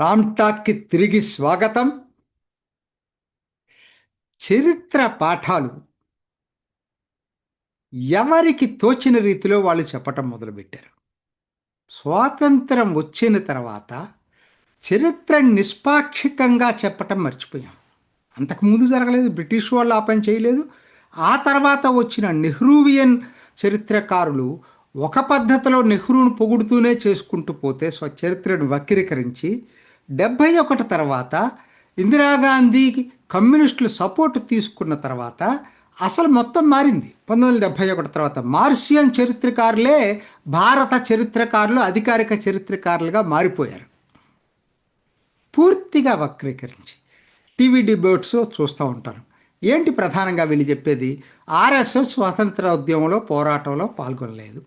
రామ్టాక్కి తిరిగి స్వాగతం. చరిత్ర పాఠాలు. ఎవరికి తోచిన రీతిలో వాళ్ళు చెప్పటం మొదలుపెట్టారు. స్వాతంత్రం వచ్చిన తర్వాత చరిత్ర నిష్పాక్షికంగా చెప్పటం మర్చిపోయాం. అంతకుముందు జరగలేదు బ్రిటిష్ వాళ్ళు ఆ పని చేయలేదు. ఆ తర్వాత వచ్చిన నెహ్రూవియన్ చరిత్రకారులు ఒక పద్ధతిలో నెహ్రూను పొగుడుతూనే చేసుకుంటూ పోతే స్వచరిత్రను వక్రీకరించి డెబ్భై ఒకటి తర్వాత ఇందిరాగాంధీకి కమ్యూనిస్టులు సపోర్ట్ తీసుకున్న తర్వాత అసలు మొత్తం మారింది. పంతొమ్మిది వందల డెబ్భై ఒకటి తర్వాత మార్సియన్ చరిత్రకారులే భారత చరిత్రకారులు అధికారిక చరిత్రకారులుగా మారిపోయారు. పూర్తిగా వక్రీకరించి టీవీ డిబేట్స్ చూస్తూ ఉంటాను ఏంటి ప్రధానంగా వీళ్ళు చెప్పేది? ఆర్ఎస్ఎస్ స్వాతంత్ర ఉద్యమంలో పోరాటంలో పాల్గొనలేదు.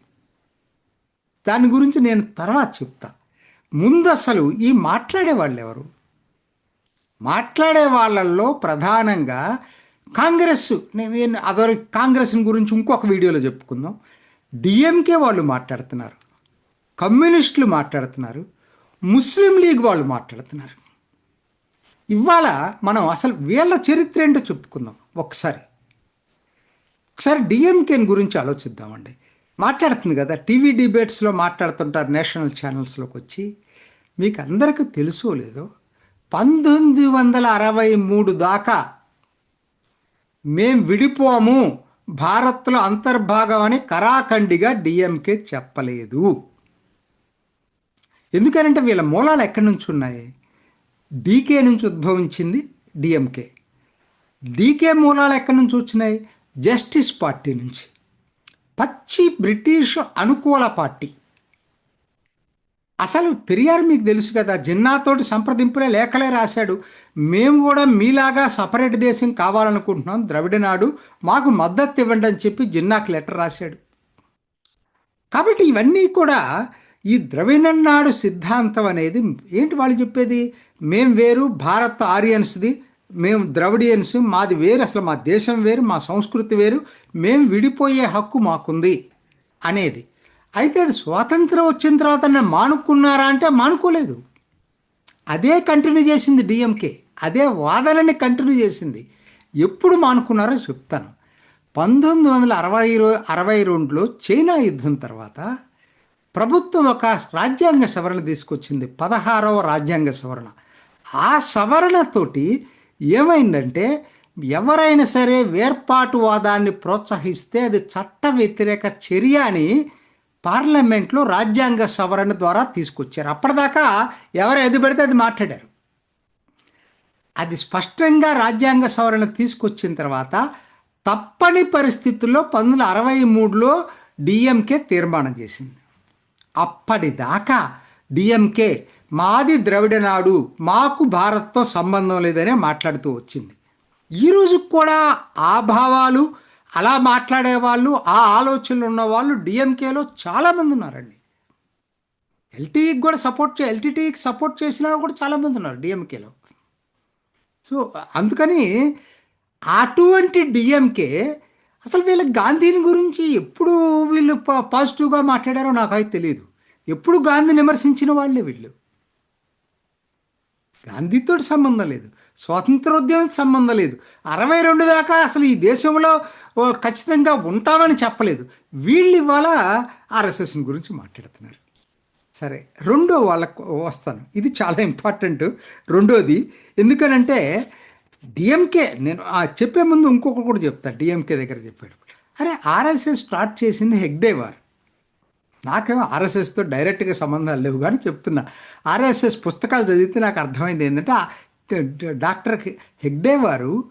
దాని గురించి నేను తర్వాత చెప్తాను ముందు అసలు ఈ మాట్లాడే వాళ్ళు ఎవరు మాట్లాడే వాళ్ళల్లో ప్రధానంగా కాంగ్రెస్. నేను అదొరి కాంగ్రెస్ గురించి ఇంకొక వీడియోలో చెప్పుకుందాం. డిఎంకే వాళ్ళు మాట్లాడుతున్నారు. కమ్యూనిస్టులు మాట్లాడుతున్నారు. ముస్లిం లీగ్ వాళ్ళు మాట్లాడుతున్నారు. ఇవాళ మనం అసలు వీళ్ళ చరిత్ర ఏంటో చెప్పుకుందాం ఒకసారి. ఒకసారి డిఎంకేని గురించి ఆలోచిద్దామండి. మాట్లాడుతుంది కదా టీవీ డిబేట్స్లో మాట్లాడుతుంటారు నేషనల్ ఛానల్స్లోకి వచ్చి. మీకు అందరికీ తెలుసో లేదో పంతొమ్మిది వందల అరవై మూడు దాకా మేం విడిపోము భారత్లో అంతర్భాగం అని కరాఖండిగా డిఎంకే చెప్పలేదు. ఎందుకనంటే వీళ్ళ మూలాలు ఎక్కడి నుంచి ఉన్నాయి? డీకే నుంచి ఉద్భవించింది డిఎంకే. డీకే మూలాలు ఎక్కడి నుంచి వచ్చినాయి? జస్టిస్ పార్టీ నుంచి. పచ్చి బ్రిటిష్ అనుకూల పార్టీ. అసలు పెరియార్ మీకు తెలుసు కదా జిన్నాతోటి సంప్రదింపులే లేఖలే రాశాడు. మేము కూడా మీలాగా సపరేట్ దేశం కావాలనుకుంటున్నాం ద్రవిడనాడు మాకు మద్దతు ఇవ్వండి అని చెప్పి జిన్నాకు లెటర్ రాశాడు. కాబట్టి ఇవన్నీ కూడా ఈ ద్రవిడనాడు సిద్ధాంతం అనేది ఏంటి వాళ్ళు చెప్పేది? మేం వేరు భారత్ ఆరియన్స్ది. మేము ద్రవిడియన్స్ మాది వేరు అసలు మా దేశం వేరు మా సంస్కృతి వేరు. మేము విడిపోయే హక్కు మాకుంది అనేది. అయితే అది స్వాతంత్రం వచ్చిన తర్వాత మానుకున్నారా అంటే మానుకోలేదు. అదే కంటిన్యూ చేసింది డిఎంకే. అదే వాదనని కంటిన్యూ చేసింది. ఎప్పుడు మానుకున్నారో చెప్తాను. పంతొమ్మిది వందల అరవై అరవై రెండులో చైనా యుద్ధం తర్వాత ప్రభుత్వం ఒక రాజ్యాంగ సవరణ తీసుకొచ్చింది. పదహారవ రాజ్యాంగ సవరణ. ఆ సవరణతోటి ఏమైందంటే ఎవరైనా సరే వేర్పాటువాదాన్ని ప్రోత్సహిస్తే అది చట్ట వ్యతిరేక చర్య అని పార్లమెంట్లో రాజ్యాంగ సవరణ ద్వారా తీసుకొచ్చారు. అప్పటిదాకా ఎవరు ఎదు పెడితే అది మాట్లాడారు. అది స్పష్టంగా రాజ్యాంగ సవరణ తీసుకొచ్చిన తర్వాత తప్పని పరిస్థితుల్లో పంతొమ్మిది అరవై మూడులో డిఎంకే తీర్మానం చేసింది. అప్పటిదాకా డిఎంకే మాది ద్రవిడనాడు మాకు భారత్తో సంబంధం లేదనే మాట్లాడుతూ వచ్చింది. ఈరోజు కూడా ఆ భావాలు అలా మాట్లాడే వాళ్ళు ఆ ఆలోచనలు ఉన్న వాళ్ళు డిఎంకేలో చాలామంది ఉన్నారండి. ఎల్టీఈకి కూడా సపోర్ట్ చే ఎల్టీటీకి సపోర్ట్ చేసిన కూడా చాలామంది ఉన్నారు డిఎంకేలో సో అందుకని అటువంటి డిఎంకే అసలు వీళ్ళ గాంధీని గురించి ఎప్పుడు వీళ్ళు పాజిటివ్గా మాట్లాడారో నాకైతే తెలియదు ఎప్పుడు గాంధీని విమర్శించిన వాళ్ళే వీళ్ళు. గాంధీతో సంబంధం లేదు. స్వాతంత్రోద్యమానికి సంబంధం లేదు. అరవై రెండు దాకా అసలు ఈ దేశంలో ఖచ్చితంగా ఉంటామని చెప్పలేదు. వీళ్ళు ఇవాళ ఆర్ఎస్ఎస్ గురించి మాట్లాడుతున్నారు. సరే రెండో వాళ్ళకు వస్తాను. ఇది చాలా ఇంపార్టెంట్. రెండోది ఎందుకనంటే డిఎంకే నేను చెప్పే ముందు ఇంకొకటి కూడా చెప్తాను డిఎంకే దగ్గర చెప్పాడు. అరే ఆర్ఎస్ఎస్ స్టార్ట్ చేసింది హెగ్డే వారు. నాకేమో ఆర్ఎస్ఎస్తో డైరెక్ట్గా సంబంధాలు లేవు కానీ చెప్తున్నా. ఆర్ఎస్ఎస్ పుస్తకాలు చదివితే నాకు అర్థమైంది ఏంటంటే డాక్టర్ హెగ్డే వారు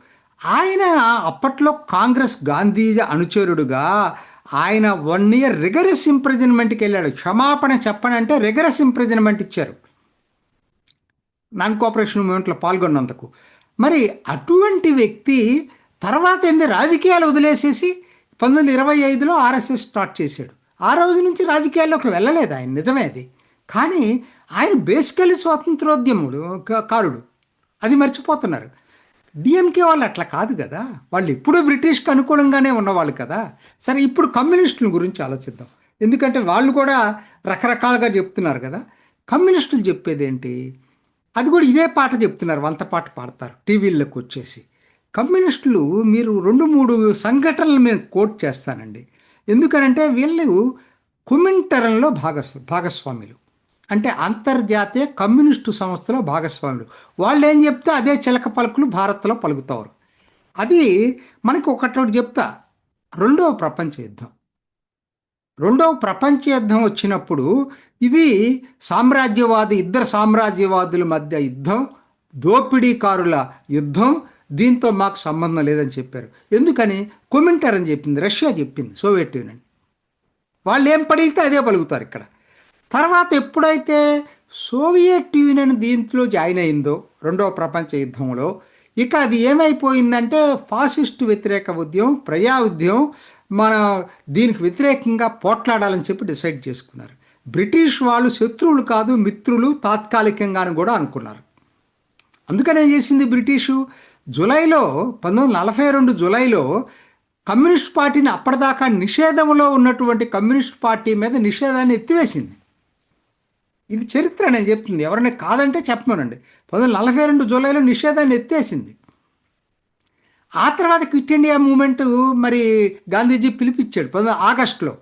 ఆయన అప్పట్లో కాంగ్రెస్ గాంధీజీ అనుచరుడుగా ఆయన వన్ ఇయర్ రిగరస్ ఇంప్రిజన్మెంట్కి వెళ్ళాడు. క్షమాపణ చెప్పనంటే రిగరస్ ఇంప్రిజన్మెంట్ ఇచ్చారు. నాన్ కోఆపరేషన్ మూమెంట్లో పాల్గొన్నందుకు. మరి అటువంటి వ్యక్తి తర్వాత ఏంది రాజకీయాలు వదిలేసేసి పంతొమ్మిది ఇరవై ఐదులో ఆర్ఎస్ఎస్ స్టార్ట్ చేశాడు. ఆ రోజు నుంచి రాజకీయాల్లోకి వెళ్ళలేదు ఆయన. నిజమే అది. కానీ ఆయన బేసికలీ స్వాతంత్రోద్యముడు కారుడు. అది మర్చిపోతున్నారు. డిఎంకే వాళ్ళు అట్లా కాదు కదా. వాళ్ళు ఇప్పుడు బ్రిటిష్కి అనుకూలంగానే ఉన్నవాళ్ళు కదా. సరే ఇప్పుడు కమ్యూనిస్టుల గురించి ఆలోచిద్దాం. ఎందుకంటే వాళ్ళు కూడా రకరకాలుగా చెప్తున్నారు కదా. కమ్యూనిస్టులు చెప్పేది ఏంటి అది కూడా ఇదే పాట చెప్తున్నారు. వంత పాట పాడతారు. టీవీల్లోకి వచ్చేసి. కమ్యూనిస్టులు మీరు రెండు మూడు సంఘటనలు నేను కోట్ చేస్తానండి. ఎందుకనంటే వీళ్ళు కుమింటరంలో భాగస్ భాగస్వాములు. అంటే అంతర్జాతీయ కమ్యూనిస్టు సంస్థలో భాగస్వాములు. వాళ్ళు ఏం చెప్తే అదే చిలక పలుకులు భారత్లో పలుకుతారు. అది మనకి ఒకటి చెప్తా. రెండవ ప్రపంచ యుద్ధం. రెండవ ప్రపంచ యుద్ధం వచ్చినప్పుడు ఇది సామ్రాజ్యవాది ఇద్దరు సామ్రాజ్యవాదుల మధ్య యుద్ధం దోపిడీకారుల యుద్ధం దీంతో మాకు సంబంధం లేదని చెప్పారు. ఎందుకని? కొమెంటర్ అని చెప్పింది రష్యా చెప్పింది సోవియట్ యూనియన్. వాళ్ళు ఏం పడిగితే అదే పలుకుతారు ఇక్కడ. తర్వాత ఎప్పుడైతే సోవియట్ యూనియన్ దీంట్లో జాయిన్ అయిందో రెండవ ప్రపంచ యుద్ధంలో ఇక అది ఏమైపోయిందంటే ఫాసిస్ట్ వ్యతిరేక ఉద్యమం ప్రజా ఉద్యమం మన దీనికి వ్యతిరేకంగా పోట్లాడాలని చెప్పి డిసైడ్ చేసుకున్నారు. బ్రిటిష్ వాళ్ళు శత్రువులు కాదు మిత్రులు తాత్కాలికంగాను కూడా అనుకున్నారు. అందుకని ఏం చేసింది బ్రిటిషు? జూలైలో పంతొమ్మిది నలభై రెండు జూలైలో కమ్యూనిస్ట్ పార్టీని అప్పటిదాకా నిషేధంలో ఉన్నటువంటి కమ్యూనిస్ట్ పార్టీ మీద నిషేధాన్ని ఎత్తివేసింది. ఇది చరిత్ర నేను చెప్తుంది. ఎవరైనా కాదంటే చెప్పమనండి. పంతొమ్మిది వందల నలభై రెండు జూలైలో నిషేధాన్ని ఎత్తేసింది. ఆ తర్వాత క్విట్ ఇండియా మూమెంట్ మరి గాంధీజీ పిలిపించాడు. పంతొమ్మిది ఆగస్టులో.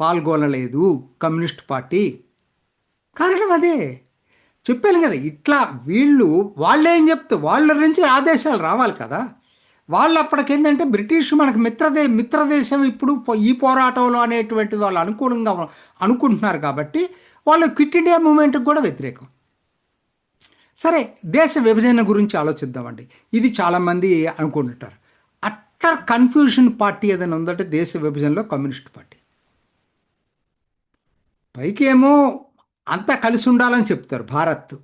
పాల్గొనలేదు. Communist party. కారణం అదే. చెప్పాను కదా ఇట్లా వీళ్ళు వాళ్ళు ఏం చెప్తే వాళ్ళ నుంచి ఆదేశాలు రావాలి కదా. వాళ్ళు అప్పటికేంటంటే బ్రిటిష్ మనకు మిత్రదే మిత్రదేశం ఇప్పుడు ఈ పోరాటంలో అనేటువంటిది వాళ్ళు అనుకూలంగా అనుకుంటున్నారు కాబట్టి వాళ్ళు క్విట్ ఇండియా మూమెంట్కి కూడా వ్యతిరేకం. సరే దేశ విభజన గురించి ఆలోచిద్దామండి. ఇది చాలామంది అనుకుంటుంటారు. అట్టర్ కన్ఫ్యూషన్ పార్టీ ఏదైనా ఉందంటే దేశ విభజనలో కమ్యూనిస్ట్ పార్టీ. పైకి ఏమో అంతా కలిసి ఉండాలని చెప్తారు భారత్.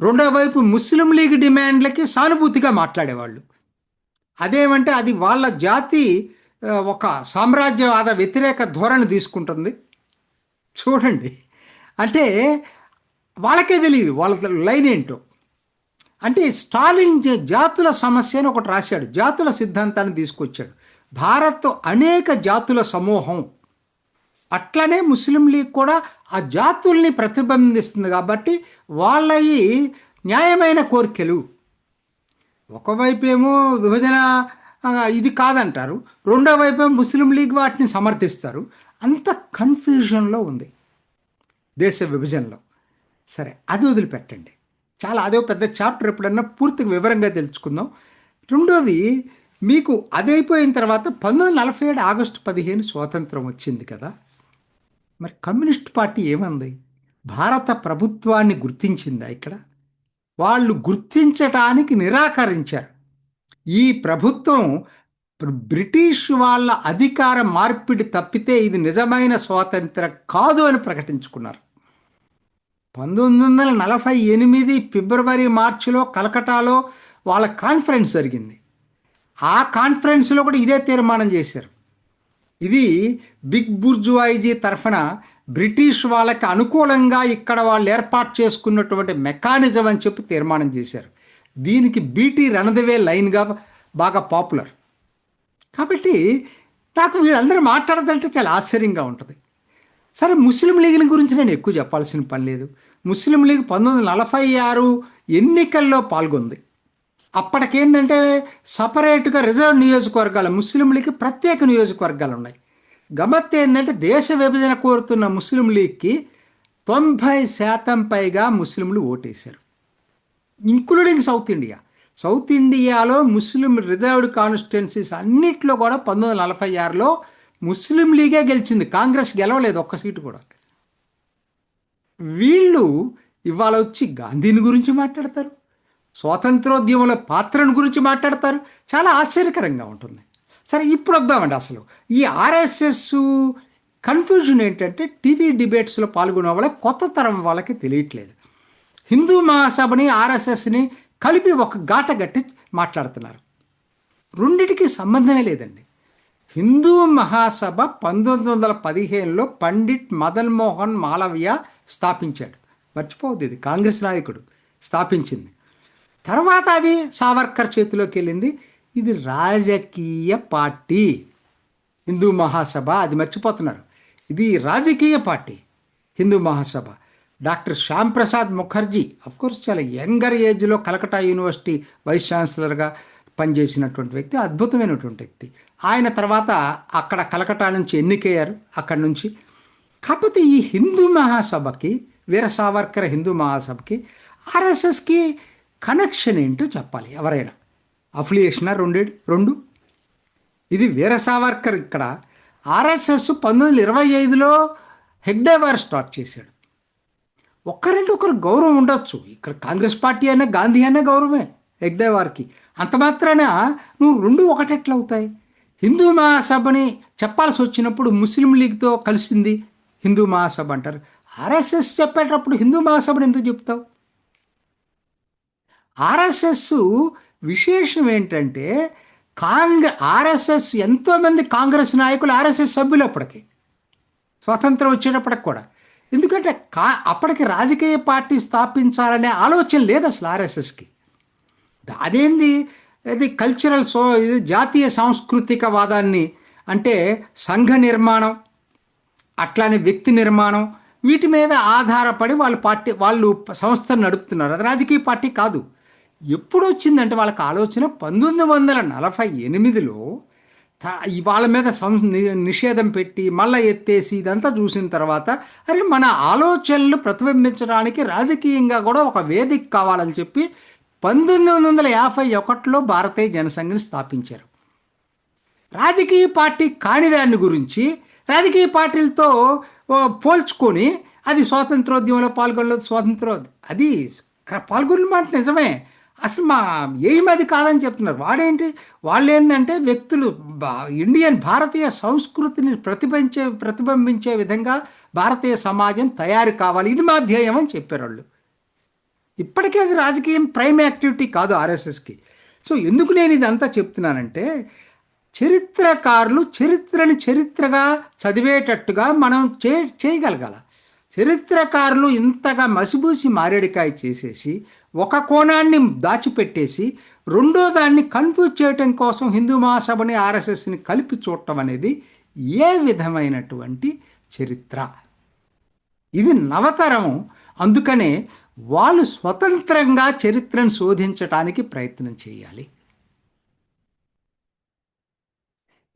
రెండో వైపు ముస్లిం లీగ్ డిమాండ్లకి సానుభూతిగా మాట్లాడేవాళ్ళు. అదేమంటే అది వాళ్ళ జాతి ఒక సామ్రాజ్యవాద వ్యతిరేక ధోరణి తీసుకుంటుంది. చూడండి. అంటే వాళ్ళకే తెలియదు వాళ్ళ లైన్ ఏంటో. అంటే స్టాలిన్ జాతుల సమస్య అని ఒకటి రాశాడు జాతుల సిద్ధాంతాన్ని తీసుకొచ్చాడు. భారత్ అనేక జాతుల సమూహం. అట్లనే ముస్లిం లీగ్ కూడా ఆ జాతుల్ని ప్రతిబింబిస్తుంది కాబట్టి వాళ్ళవి న్యాయమైన కోరికలు. ఒకవైపు ఏమో విభజన ఇది కాదంటారు. రెండో వైపు ముస్లిం లీగ్ వాటిని సమర్థిస్తారు. అంత కన్ఫ్యూజన్లో ఉంది. దేశ విభజనలో. సరే అది వదిలిపెట్టండి. చాలా అదే పెద్ద చాప్టర్ ఎప్పుడన్నా పూర్తిగా వివరంగా తెలుసుకుందాం. రెండోది మీకు అది అయిపోయిన తర్వాత పంతొమ్మిది వందల నలభై ఏడు ఆగస్టు పదిహేను స్వాతంత్రం వచ్చింది కదా. మరి కమ్యూనిస్ట్ పార్టీ ఏమంది? భారత ప్రభుత్వాన్ని గుర్తించిందా ఇక్కడ? వాళ్ళు గుర్తించటానికి నిరాకరించారు. ఈ ప్రభుత్వం బ్రిటిష్ వాళ్ళ అధికార మార్పిడి తప్పితే ఇది నిజమైన స్వాతంత్రం కాదు అని ప్రకటించుకున్నారు. పంతొమ్మిది వందల నలభై ఎనిమిది ఫిబ్రవరి మార్చిలో కలకటాలో వాళ్ళ కాన్ఫరెన్స్ జరిగింది. ఆ కాన్ఫరెన్స్లో కూడా ఇదే తీర్మానం చేశారు. ఇది బిగ్ బుర్జువాయిజీ తరఫున బ్రిటిష్ వాళ్ళకి అనుకూలంగా ఇక్కడ వాళ్ళు ఏర్పాటు చేసుకున్నటువంటి మెకానిజం అని చెప్పి తీర్మానం చేశారు. దీనికి బీటీ రణదవే లైన్గా బాగా పాపులర్. కాబట్టి నాకు వీళ్ళందరూ మాట్లాడదంటే చాలా ఆశ్చర్యంగా ఉంటుంది. సరే ముస్లిం లీగ్ని గురించి నేను ఎక్కువ చెప్పాల్సిన పని లేదు. ముస్లిం లీగ్ పంతొమ్మిది వందల నలభై ఆరు ఎన్నికల్లో పాల్గొంది. అప్పటికేంటంటే సపరేట్గా రిజర్వ్ నియోజకవర్గాలు ముస్లిం లీగ్ ప్రత్యేక నియోజకవర్గాలు ఉన్నాయి గమత్ ఏంటంటే దేశ విభజన కోరుతున్న ముస్లిం లీగ్కి తొంభై శాతం పైగా ముస్లింలు ఓటేశారు. Including south India. సౌత్ ఇండియాలో ముస్లిం రిజర్వ్డ్ కాన్స్టిట్యున్సీస్ అన్నిట్లో కూడా పంతొమ్మిది వందల నలభై ఆరులో ముస్లిం లీగే గెలిచింది. కాంగ్రెస్ గెలవలేదు ఒక్క సీటు కూడా. వీళ్ళు ఇవాళ వచ్చి గాంధీని గురించి మాట్లాడతారు స్వాతంత్రోద్యమంలో పాత్రను గురించి మాట్లాడతారు. చాలా ఆశ్చర్యకరంగా ఉంటుంది. సరే ఇప్పుడు వద్దామండి అసలు. ఈ ఆర్ఎస్ఎస్ కన్ఫ్యూజన్ ఏంటంటే టీవీ డిబేట్స్లో పాల్గొనే వాళ్ళ కొత్త తరం వాళ్ళకి తెలియట్లేదు. హిందూ మహాసభని ఆర్ఎస్ఎస్ని కలిపి ఒక గాట గట్టి మాట్లాడుతున్నారు. రెండిటికి సంబంధమే లేదండి. హిందూ మహాసభ పంతొమ్మిది వందల పదిహేనులో పండిట్ మదన్ మోహన్ మాలవ్య స్థాపించాడు. మర్చిపోవద్దు ఇది. కాంగ్రెస్ నాయకుడు స్థాపించింది. తర్వాత అది సావర్కర్ చేతిలోకి వెళ్ళింది. ఇది రాజకీయ పార్టీ. హిందూ మహాసభ. అది మర్చిపోతున్నారు. ఇది రాజకీయ party. Hindu Mahasabha. Doctor Shyam Prasad Mukherjee course చాలా యంగర్ ఏజ్లో కలకటా యూనివర్సిటీ వైస్ ఛాన్సలర్గా పనిచేసినటువంటి వ్యక్తి అద్భుతమైనటువంటి వ్యక్తి. ఆయన తర్వాత అక్కడ కలకటా నుంచి ఎన్నికయ్యారు. అక్కడి నుంచి కాకపోతే ఈ హిందూ మహాసభకి వీర సావర్కర్ హిందూ మహాసభకి ఆర్ఎస్ఎస్కి కనెక్షన్ ఏంటో చెప్పాలి ఎవరైనా. అఫిలియేషనా రెండు రెండు? ఇది వీర సావర్కర్ ఇక్కడ ఆర్ఎస్ఎస్ పంతొమ్మిది వందల ఇరవై ఐదులో హెగ్డేవార్ స్టార్ట్ చేశాడు. ఒక్కరంటే ఒకరు గౌరవం ఉండొచ్చు. ఇక్కడ కాంగ్రెస్ పార్టీ అయినా గాంధీ అయినా గౌరవమే హెగ్డేవార్కి. అంత మాత్రాన నువ్వు రెండు ఒకటెట్లవుతాయి? హిందూ మహాసభని చెప్పాల్సి వచ్చినప్పుడు ముస్లిం లీగ్తో కలిసింది హిందూ మహాసభ అంటారు. ఆర్ఎస్ఎస్ చెప్పేటప్పుడు హిందూ మహాసభను ఎందుకు చెప్తావు? ఆర్ఎస్ఎస్ విశేషం ఏంటంటే కాంగ్రెస్ ఆర్ఎస్ఎస్ ఎంతోమంది కాంగ్రెస్ నాయకులు ఆర్ఎస్ఎస్ సభ్యులు అప్పటికి. స్వతంత్రం వచ్చేటప్పటికి కూడా. ఎందుకంటే కా అప్పటికి రాజకీయ పార్టీ స్థాపించాలనే ఆలోచన లేదు అసలు ఆర్ఎస్ఎస్కి. అదేంది? ఇది కల్చరల్ సో ఇది జాతీయ సాంస్కృతిక వాదాన్ని అంటే సంఘ నిర్మాణం అట్లానే వ్యక్తి నిర్మాణం వీటి మీద ఆధారపడి వాళ్ళు పార్టీ వాళ్ళు సంస్థను నడుపుతున్నారు. అది రాజకీయ పార్టీ కాదు. ఎప్పుడు వచ్చిందంటే వాళ్ళకి ఆలోచన పంతొమ్మిది వందల నలభై ఎనిమిదిలో వాళ్ళ మీద సం నిషేధం పెట్టి మళ్ళీ ఎత్తేసి ఇదంతా చూసిన తర్వాత అరే మన ఆలోచనలు ప్రతిబింబించడానికి రాజకీయంగా కూడా ఒక వేదిక కావాలని చెప్పి పంతొమ్మిది వందల యాభై ఒకటిలో భారతీయ జనసంఘని స్థాపించారు. రాజకీయ పార్టీ కానిదాన్ని గురించి రాజకీయ పార్టీలతో పోల్చుకొని అది స్వాతంత్రోద్యమంలో పాల్గొనలేదు స్వాతంత్ర అది క- పాల్గొన్న మాట నిజమే. అసలు మా ఏం అది కాదని చెప్తున్నారు. వాడేంటి? వాళ్ళు ఏంటంటే వ్యక్తులు ఇండియన్ భారతీయ సంస్కృతిని ప్రతిబించే ప్రతిబింబించే విధంగా భారతీయ సమాజం తయారు కావాలి. ఇది మా ధ్యేయం అని చెప్పారు వాళ్ళు ఇప్పటికే అది రాజకీయం ప్రైమ్ యాక్టివిటీ కాదు ఆర్ఎస్ఎస్కి. సో ఎందుకు నేను ఇదంతా చెప్తున్నానంటే చరిత్రకారులు చరిత్రని చరిత్రగా చదివేటట్టుగా మనం చే చేయగలగాల. చరిత్రకారులు ఇంతగా మసిబూసి మారేడికాయ చేసేసి ఒక కోణాన్ని దాచిపెట్టేసి రెండో దాన్ని కన్ఫ్యూజ్ చేయటం కోసం హిందూ మహాసభని ఆర్ఎస్ఎస్ని కలిపి చూడటం అనేది ఏ విధమైనటువంటి చరిత్ర? ఇది నవతరం. అందుకనే వాళ్ళు స్వతంత్రంగా చరిత్రను శోధించటానికి ప్రయత్నం చేయాలి.